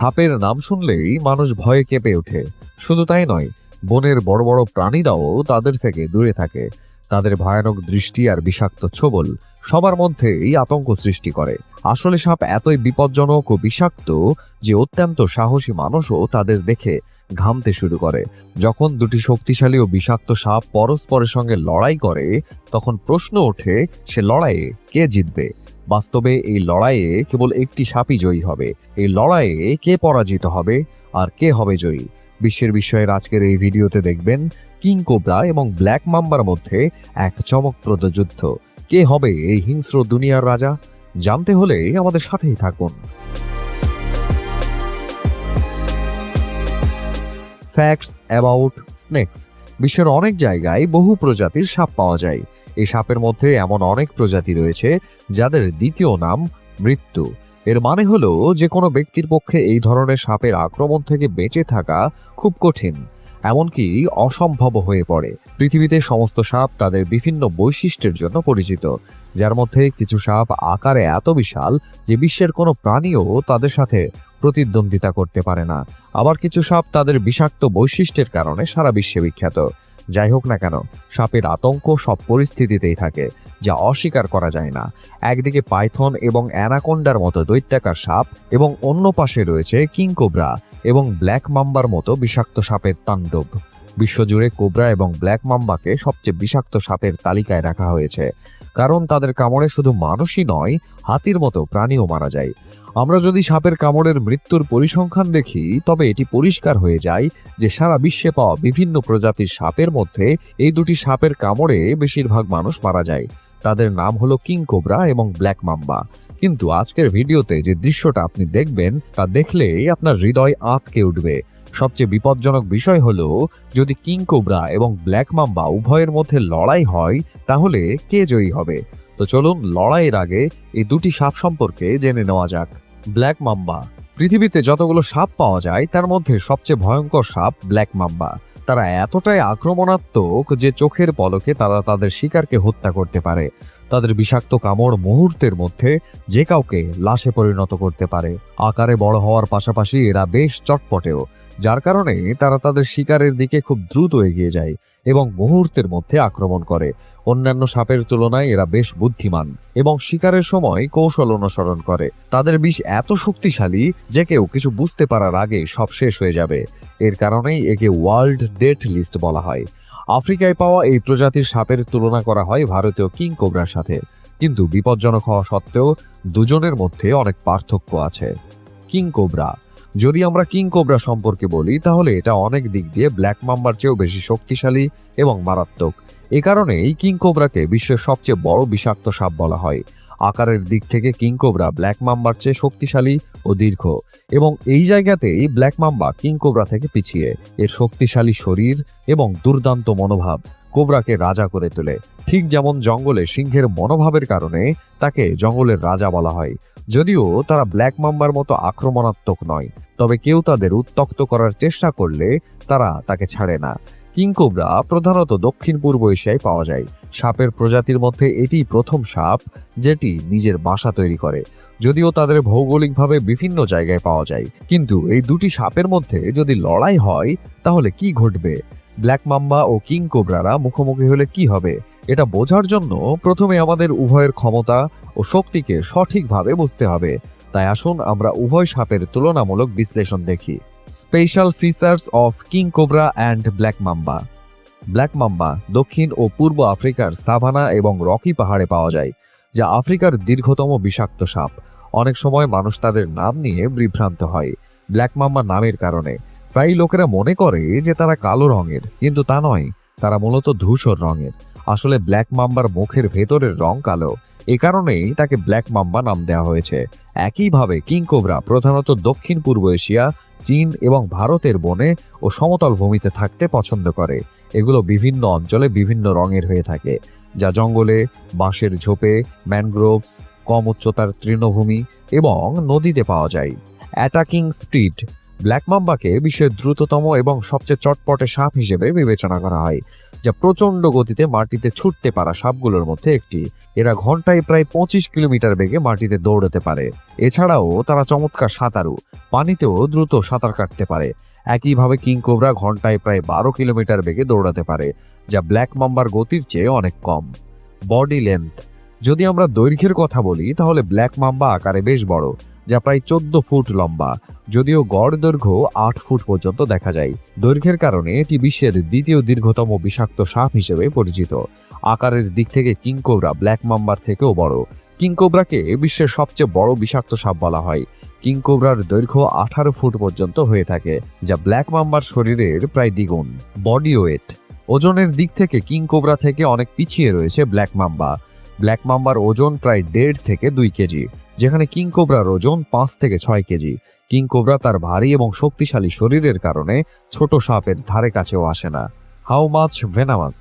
সাপের নাম শুনলেই মানুষ ভয়ে কেঁপে ওঠে। শুধু তাই নয়, বনের বড় বড় প্রাণীরাও তাদের থেকে দূরে থাকে। তাদের ভয়ানক দৃষ্টি আর বিষাক্ত ছোবল সবার মধ্যেই আতঙ্ক সৃষ্টি করে। আসলে সাপ এতই বিপজ্জনক ও বিষাক্ত যে অত্যন্ত সাহসী মানুষও তাদের দেখে ঘামতে শুরু করে। যখন দুটি শক্তিশালী ও বিষাক্ত সাপ পরস্পরের সঙ্গে লড়াই করে, তখন প্রশ্ন ওঠে, সে লড়াইয়ে কে জিতবে? বাস্তবে এই লড়াইয়ে কেবল একটি সাপই জয়ী হবে। এই লড়াইয়ে কে পরাজিত হবে আর কে হবে জয়ী? বিশ্বের বিষয়ের আজকের এই ভিডিওতে দেখবেন কিং কোবরা এবং ব্ল্যাক মাম্বার মধ্যে এক চমকপ্রদ যুদ্ধ। কে হবে এই হিংস্র দুনিয়ার রাজা? জানতে হলে আমাদের সাথেই থাকুন। ফ্যাক্টস অ্যাবাউট স্নেকস বিশ্বের অনেক জায়গায় বহু প্রজাতির সাপ পাওয়া যায়। এই সাপের মধ্যে এমন অনেক প্রজাতি রয়েছে যাদের দ্বিতীয় নাম মৃত্যু। এর মানে হলো যে কোনো ব্যক্তির পক্ষে এই ধরনের সাপের আক্রমণ থেকে বেঁচে থাকা খুব কঠিন, এমনকি অসম্ভব হয়ে পড়ে। পৃথিবীতে সমস্ত সাপ তাদের বিভিন্ন বৈশিষ্ট্যের জন্য পরিচিত, যার মধ্যে কিছু সাপ আকারে এত বিশাল যে বিশ্বের কোনো প্রাণীও তাদের সাথে প্রতিদ্বন্দ্বিতা করতে পারে না। আবার কিছু সাপ তাদের বিষাক্ত বৈশিষ্ট্যের কারণে সারা বিশ্বে বিখ্যাত। যাই হোক না কেন, সাপের আতঙ্ক সব পরিস্থিতিতেই থাকে, যা অস্বীকার করা যায় না। একদিকে পাইথন এবং অ্যানাকোন্ডার মতো দৈত্যাকার সাপ এবং অন্য পাশে রয়েছে কিংকোবরা এবং ব্ল্যাক মাম্বার মতো বিষাক্ত সাপের তাণ্ডব। বিশ্বজুড়ে কোবরা এবং ব্ল্যাক মাম্বাকে সবচেয়ে বিষাক্ত সাপের তালিকায় রাখা হয়েছে, কারণ তাদের কামড়ে শুধু মানুষই নয়, হাতির মতো প্রাণীও মারা যায়। আমরা যদি সাপের কামড়ের মৃত্যুর পরিসংখ্যান দেখি, তবে এটি পরিষ্কার হয়ে যায় যে সারা বিশ্বে পাওয়া বিভিন্ন প্রজাতির সাপের মধ্যে এই দুটি সাপের কামড়ে বেশিরভাগ মানুষ মারা যায়। তাদের নাম হলো কিং কোবরা এবং ব্ল্যাক মাম্বা। কিন্তু আজকের ভিডিওতে যে দৃশ্যটা আপনি দেখবেন, তা দেখলেই আপনার হৃদয় আঁতকে উঠবে। সবচেয়ে বিপজ্জনক বিষয় হলো, যদি কিং কোবরা এবং ব্ল্যাক মাম্বা উভয়ের মধ্যে লড়াই হয়, তাহলে কে জয়ী হবে? তো চলুন লড়াইয়ের আগে এই দুটি সাপ সম্পর্কে জেনে নেওয়া যাক। Black mamba. পৃথিবীতে যতগুলো সাপ পাওয়া যায়, তার মধ্যে সবচেয়ে ভয়ঙ্কর সাপ ব্ল্যাক মাম্বা। তারা এতটাই আক্রমণাত্মক যে চোখের পলকে তারা তাদের শিকারকে হত্যা করতে পারে। তাদের বিষাক্ত কামড় মুহূর্তের মধ্যে যে কাউকে লাশে পরিণত করতে পারে। আকারে বড় হওয়ার পাশাপাশি এরা বেশ চটপটেও। যার কারণে তারা তাদের শিকারের দিকে খুব দ্রুত এগিয়ে যায় এবং মুহূর্তের মধ্যে আক্রমণ করে। অন্যান্য সাপের তুলনায় এরা বেশ বুদ্ধিমান এবং শিকারের সময় কৌশল অনুসরণ করে। তাদের বিষ এত শক্তিশালী যে কেউ কিছু বুঝতে পারার আগে সব শেষ হয়ে যাবে। এর কারণেই একে ওয়ার্ল্ড ডেট লিস্ট বলা হয়। আফ্রিকায় পাওয়া এই প্রজাতির সাপের তুলনা করা হয় ভারতীয় কিং কোবরার সাথে। কিন্তু বিপজ্জনক হওয়া সত্ত্বেও দুজনের মধ্যে অনেক পার্থক্য আছে। কিং কোবরা যদি আমরা কিং কোবরা সম্পর্কে বলি, তাহলে এটা অনেক দিক দিয়ে ব্ল্যাক মাম্বার চেয়েও বেশি শক্তিশালী এবং মারাত্মক। এ কারণেই কিং কোবরাকে বিশ্বের সবচেয়ে বড় বিষাক্ত সাপ বলা হয়। আকারের দিক থেকে কিং কোবরা ব্ল্যাক মাম্বার চেয়ে শক্তিশালী ও দীর্ঘ, এবং এই জায়গাতেই ব্ল্যাক মাম্বা কিং কোবরা থেকে পিছিয়ে। এর শক্তিশালী শরীর এবং দুর্দান্ত মনোভাব কোবরাকে রাজা করে তোলে। ঠিক যেমন জঙ্গলে সিংহের মনোভাবের কারণে তাকে জঙ্গলের রাজা বলা হয়। যদিও তারা ব্ল্যাক মাম্বার মতো আক্রমণাত্মক নয়, তবে কেউ তাদের উত্তক্ত করার চেষ্টা করলে তারা তাকে ছাড়ে না। কিংকোবরা প্রধানত দক্ষিণ পূর্ব এশিয়ায় পাওয়া যায়। সাপের প্রজাতির মধ্যে এটি প্রথম সাপ, যেটি নিজের বাসা তৈরি করে। যদিও তাদের ভৌগোলিকভাবে বিভিন্ন জায়গায় পাওয়া যায়, কিন্তু এই দুটি সাপের মধ্যে যদি লড়াই হয়, তাহলে কি ঘটবে? ব্ল্যাক মাম্বা ও কিং কোবরারা মুখোমুখি হলে কি হবে? এটা বোঝার জন্য প্রথমে আমাদের উভয়ের ক্ষমতা ও শক্তিকে সঠিকভাবে বুঝতে হবে। তাই আসুন আমরা উভয় সাপের তুলনামূলক বিশ্লেষণ দেখি। Special features of king cobra and black mamba black mamba দক্ষিণ ও পূর্ব আফ্রিকার সাভানা এবং রকি পাহাড়ে পাওয়া যায়, যা আফ্রিকার দীর্ঘতম বিষাক্ত সাপ। অনেক সময় মানুষ তাদের নাম নিয়ে বিভ্রান্ত হয় ব্ল্যাক মাম্বা নামের কারণে। প্রায় লোকেরা মনে করে যে তারা কালো রঙের, কিন্তু তা নয়, তারা মূলত ধূসর রঙের। আসলে ব্ল্যাক মাম্বার মুখের ভেতরের রং কালো। এ কারণেই তাকে ব্ল্যাক মাম্বা নাম দেওয়া হয়েছে। একইভাবে কিংকোবরা প্রধানত দক্ষিণ পূর্ব এশিয়া, চীন এবং ভারতের বনে ও সমতল ভূমিতে থাকতে পছন্দ করে। এগুলো বিভিন্ন অঞ্চলে বিভিন্ন রঙের হয়ে থাকে। যা জঙ্গলে, বাঁশের ঝোপে, ম্যানগ্রোভস, কম উচ্চতার তৃণভূমি এবং নদীতে পাওয়া যায়। অ্যাটাকিং স্পিড ব্ল্যাক মাম্বাকে বিশ্বের দ্রুততম এবং সবচেয়ে চটপটে সাপ হিসেবে বিবেচনা করা হয়, যা প্রচণ্ড গতিতে মাটিতে ছুটতে পারা সাপগুলোর মধ্যে একটি। এরা ঘন্টায় প্রায় পঁচিশ কিলোমিটার বেগে মাটিতে দৌড়াতে পারে। এছাড়াও তারা চমৎকার সাঁতারু, পানিতেও দ্রুত সাঁতার কাটতে পারে। একইভাবে কিং কোবরা ঘন্টায় প্রায় বারো কিলোমিটার বেগে দৌড়াতে পারে, যা ব্ল্যাক মাম্বার গতির চেয়ে অনেক কম। বডি লেন্থ, যদি আমরা দৈর্ঘ্যের কথা বলি, তাহলে ব্ল্যাক মাম্বা আকারে বেশ বড়। যা প্রায় চোদ্দ ফুট লম্বা, যদিও গড় দৈর্ঘ্য আট ফুট পর্যন্ত দেখা যায়। দৈর্ঘ্যের কারণে এটি বিশ্বের দ্বিতীয় দীর্ঘতম বিষাক্ত সাপ হিসেবে পরিচিত। আকারের দিক থেকে কিংকোবরা ব্ল্যাক মাম্বার থেকেও বড়। কিংকোবরাকে বিশ্বের সবচেয়ে বড় বিষাক্ত সাপ বলা হয়। কিংকোবরার দৈর্ঘ্য আঠারো ফুট পর্যন্ত হয়ে থাকে, যা ব্ল্যাক মাম্বার শরীরের প্রায় দ্বিগুণ। Body weight. ওজনের দিক থেকে কিংকোবরা থেকে অনেক পিছিয়ে রয়েছে ব্ল্যাক মাম্বা। ব্ল্যাক মাম্বার ওজন প্রায় দেড় থেকে দুই কেজি। যেখানে কিং কোবরার ওজন পাঁচ থেকে ছয় কেজি। কিং কোবরা তার ভারী এবং শক্তিশালী শরীরের কারণে ছোট সাপের ধারে কাছেও আসে না। How much venomous.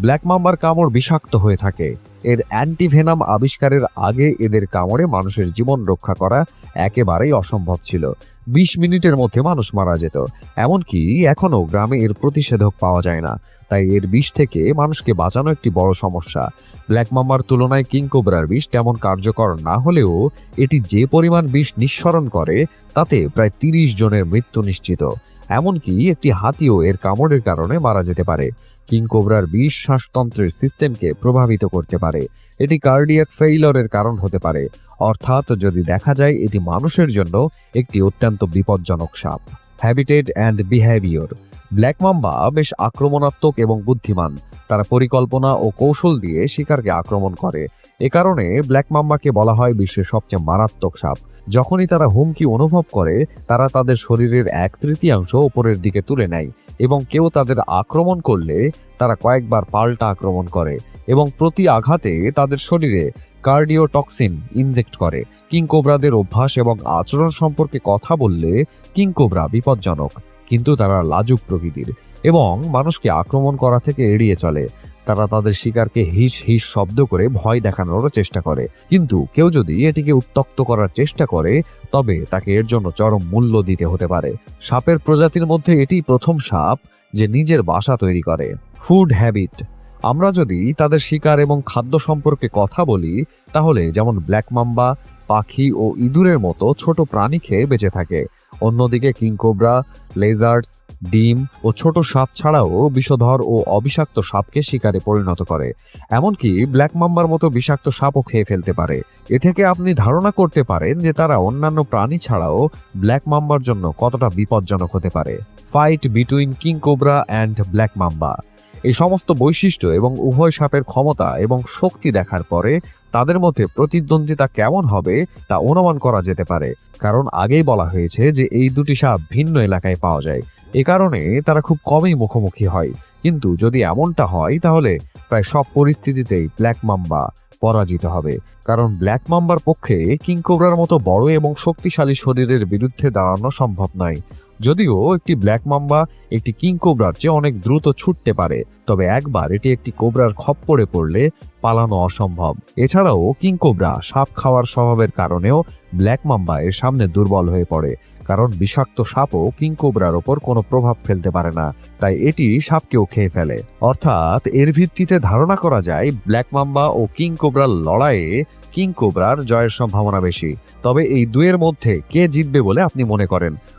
ব্ল্যাক মাম্বার কামড় বিষাক্ত হয়ে থাকে। এর অ্যান্টিভেনাম আবিষ্কারের আগে এদের কামড়ে মানুষের জীবন রক্ষা করা একেবারেই অসম্ভব ছিল। বিশ মিনিটের মধ্যে মানুষ মারা যেত। এমনকি এখনও গ্রামে এর প্রতিষেধক পাওয়া যায় না। তাই এর বিষ থেকে মানুষকে বাঁচানো একটি বড় সমস্যা। ব্ল্যাক মাম্বার তুলনায় কিংকোবরার বিষ তেমন কার্যকর না হলেও এটি যে পরিমাণ বিষ নিঃসরণ করে, তাতে প্রায় তিরিশ জনের মৃত্যু নিশ্চিত। এমনকি একটি হাতিও এর কামড়ের কারণে মারা যেতে পারে। কিংকোবরার বিষ শ্বাসতন্ত্রের সিস্টেমকে প্রভাবিত করতে পারে। এটি কার্ডিয়াক ফেইলরের কারণ হতে পারে। অর্থাৎ যদি দেখা যায়, এটি মানুষের জন্য একটি অত্যন্ত বিপজ্জনক সাপ। Habitat and behaviour black mamba বেশ আক্রমণাত্মক এবং বুদ্ধিমান। তারা পরিকল্পনা ও কৌশল দিয়ে শিকারকে আক্রমণ করে। এ কারণে ব্ল্যাক মাম্বাকে বলা হয় বিশ্বের সবচেয়ে মারাত্মক সাপ। যখনই তারা হুমকি অনুভব করে, তারা তাদের শরীরের এক তৃতীয়াংশ ওপরের দিকে তুলে নেয় এবং কেউ তাদের আক্রমণ করলে তারা কয়েকবার পাল্টা আক্রমণ করে এবং প্রতি আঘাতে তাদের শরীরে কার্ডিওটক্সিন ইনজেক্ট করে। কিংকোবরাদের অভ্যাস এবং আচরণ সম্পর্কে কথা বললে কিংকোবরা বিপজ্জনক, কিন্তু তারা লাজুক প্রকৃতির এবং মানুষকে আক্রমণ করা থেকে এড়িয়ে চলে। তারা তাদের শিকারকে হিস হিস শব্দ করে ভয় দেখানোর চেষ্টা করে। কিন্তু কেউ যদি এটিকে উত্তক্ত করার চেষ্টা করে, তবে তাকে এর জন্য চরম মূল্য দিতে হতে পারে। সাপের প্রজাতির মধ্যে এটি প্রথম সাপ যে নিজের বাসা তৈরি করে। Food habit. আমরা যদি তাদের শিকার এবং খাদ্য সম্পর্কে কথা বলি, তাহলে যেমন ব্ল্যাক মাম্বা, পাখি ও ইঁদুরের মতো ছোট প্রাণী খেয়ে বেঁচে থাকে। অন্যদিকে কিংকোবরা লেজার্ডস, ডিম ও ছোট সাপ ছাড়াও বিষধর ও অবিষাক্ত সাপকে শিকারে পরিণত করে। এমনকি ব্ল্যাক মাম্বার মতো বিষাক্ত সাপও খেয়ে ফেলতে পারে। এ থেকে আপনি ধারণা করতে পারেন যে তারা অন্যান্য প্রাণী ছাড়াও ব্ল্যাক মাম্বার জন্য কতটা বিপজ্জনক হতে পারে। Fight between king cobra and black mamba এই সমস্ত বৈশিষ্ট্য এবং উভয় সাপের ক্ষমতা এবং শক্তি দেখার পরে তাদের মধ্যে প্রতিদ্বন্দ্বিতা কেমন হবে তা অনুমান করা যেতে পারে। কারণ আগেই বলা হয়েছে যে এই দুটি সাপ ভিন্ন এলাকায় পাওয়া যায়। এ কারণে তারা খুব কমই মুখোমুখি হয়। কিন্তু যদি এমনটা হয়, তাহলে প্রায় সব পরিস্থিতিতেই ব্ল্যাক মাম্বা পরাজিত হবে। কারণ ব্ল্যাক মাম্বার পক্ষে কিংকোবরার মতো বড় এবং শক্তিশালী শরীরের বিরুদ্ধে দাঁড়ানো সম্ভব নয়। যদিও একটি ব্ল্যাক মাম্বা একটি কিং কোবরার চেয়ে অনেক দ্রুত ছুটতে পারে, তবে একবার এটি একটি কোবরার খপ্পরে পড়লে পালানো অসম্ভব। এছাড়াও কিং কোবরা সাপ খাওয়ার স্বভাবের কারণেও ব্ল্যাক মাম্বা এর সামনে দুর্বল হয়ে পড়ে। কারণ বিষাক্ত সাপও কিংকোবরার ওপর কোনো প্রভাব ফেলতে পারে না, তাই এটি সাপকেও খেয়ে ফেলে। অর্থাৎ এর ভিত্তিতে ধারণা করা যায়, ব্ল্যাক মাম্বা ও কিংকোবরার লড়াইয়ে কিংকোবরার জয়ের সম্ভাবনা বেশি। তবে এই দুয়ের মধ্যে কে জিতবে বলে আপনি মনে করেন?